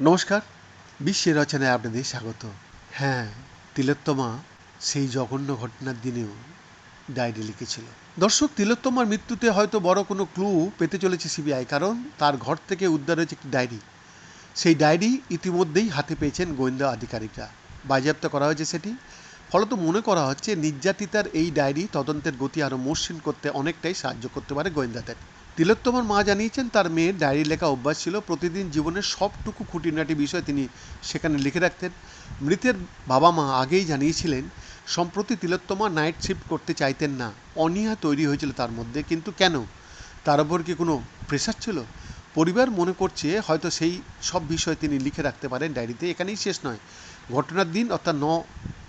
নমস্কার, বিশ্বের রচনায় আপনাদের স্বাগত। হ্যাঁ তিলোত্তমা সেই জঘন্য ঘটনার দিনেও ডায়েরি লিখেছিল। দর্শক, তিলোত্তমার মৃত্যুতে হয়তো বড় কোনো ক্লু পেতে চলেছে সিবিআই কারণ তার ঘর থেকে উদ্ধার হয়েছে একটি ডায়েরি। সেই ডায়েরি ইতিমধ্যেই হাতে পেয়েছেন গোয়েন্দা আধিকারিকরা। বাজেয়াপ্ত করা হয়েছে সেটি। ফলত মনে করা হচ্ছে নির্যাতিতার এই ডায়েরি তদন্তের গতি আরও মসৃণ করতে অনেকটাই সাহায্য করতে পারে গোয়েন্দাদের। তিলোত্তমার মা জানিয়েছেন, তার মেয়ের ডায়েরি লেখা অভ্যাস ছিল, প্রতিদিন জীবনের সবটুকু খুঁটিনাটি বিষয় তিনি সেখানে লিখে রাখতেন। মৃতের বাবা মা আগেই জানিয়েছিলেন, সম্প্রতি তিলোত্তমা নাইট শিফট করতে চাইতেন না। অনীহা তৈরি হয়েছিল তার মধ্যে, কিন্তু কেন? তার উপর কি কোনো প্রেশার ছিল? পরিবার মনে করছে হয়তো সেই সব বিষয় তিনি লিখে রাখতে পারেন ডায়েরিতে, এখানেই শেষ নয়। ঘটনার দিন অর্থাৎ ন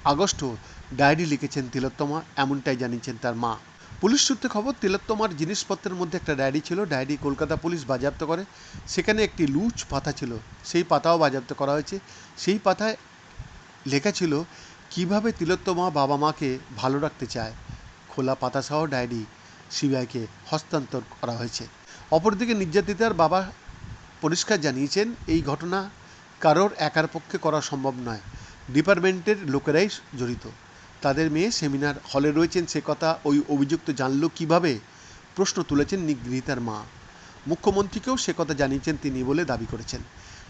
আগস্টও ডায়েরি লিখেছেন তিলোত্তমা, এমনটাই জানিয়েছেন তার মা। পুলিশ সূত্রে খবর, তিলোত্তমার জিনিসপত্রের মধ্যে একটা ডায়েরি ছিল, ডায়েরি কলকাতা পুলিশ বাজেয়াপ্ত করে। সেখানে একটি লুজ পাতা ছিল, সেই পাতাও বাজেয়াপ্ত করা হয়েছে। সেই পাতায় লেখা ছিল, কীভাবে তিলোত্তমা বাবা মাকে ভালো রাখতে চায়? খোলা পাতাসহ ডায়েরি সিবিআইকে হস্তান্তর করা হয়েছে। অপরদিকে নির্যাতিতার বাবা পরিষ্কার জানিয়েছেন, এই ঘটনা কারোর একার পক্ষে করা সম্ভব নয়। ডিপার্টমেন্টের লোকেরাই জড়িত। তাদের মেয়ে সেমিনার হলে রয়েছেন সে কথা ওই অভিযুক্ত জানলো কীভাবে প্রশ্ন তুলেছেন নিগৃহীতার মা। মুখ্যমন্ত্রীকেও সে কথা জানিয়েছেন তিনি বলে দাবি করেছেন।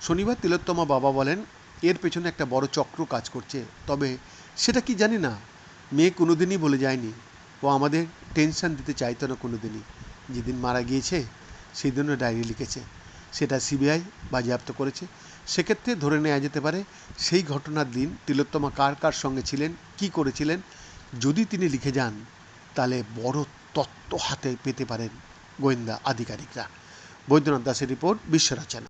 শনিবার তিলোত্তমা বাবা বলেন, এর পেছনে একটা বড় চক্র কাজ করছে। তবে সেটা কি জানি না। মেয়ে কোনোদিনই বলে যায়নি। ও আমাদের টেনশন দিতে চাইতো না কোনোদিনই। যেদিন মারা গিয়েছে সেই দিনও ডায়েরি লিখেছে। সেটা সিবিআই বাজেয়াপ্ত করেছে। সেক্ষেত্রে ধরে নেওয়া যেতে পারে, সেই ঘটনার দিন তিলোত্তমা কার কার সঙ্গে ছিলেন, কি করেছিলেন, যদি তিনি লিখে যান, তাহলে বড় তত্ত্ব হাতে পেতে পারেন গোয়েন্দা আধিকারিকরা। বৈদ্যনাথ দাসের রিপোর্ট বিশ্ব রচনা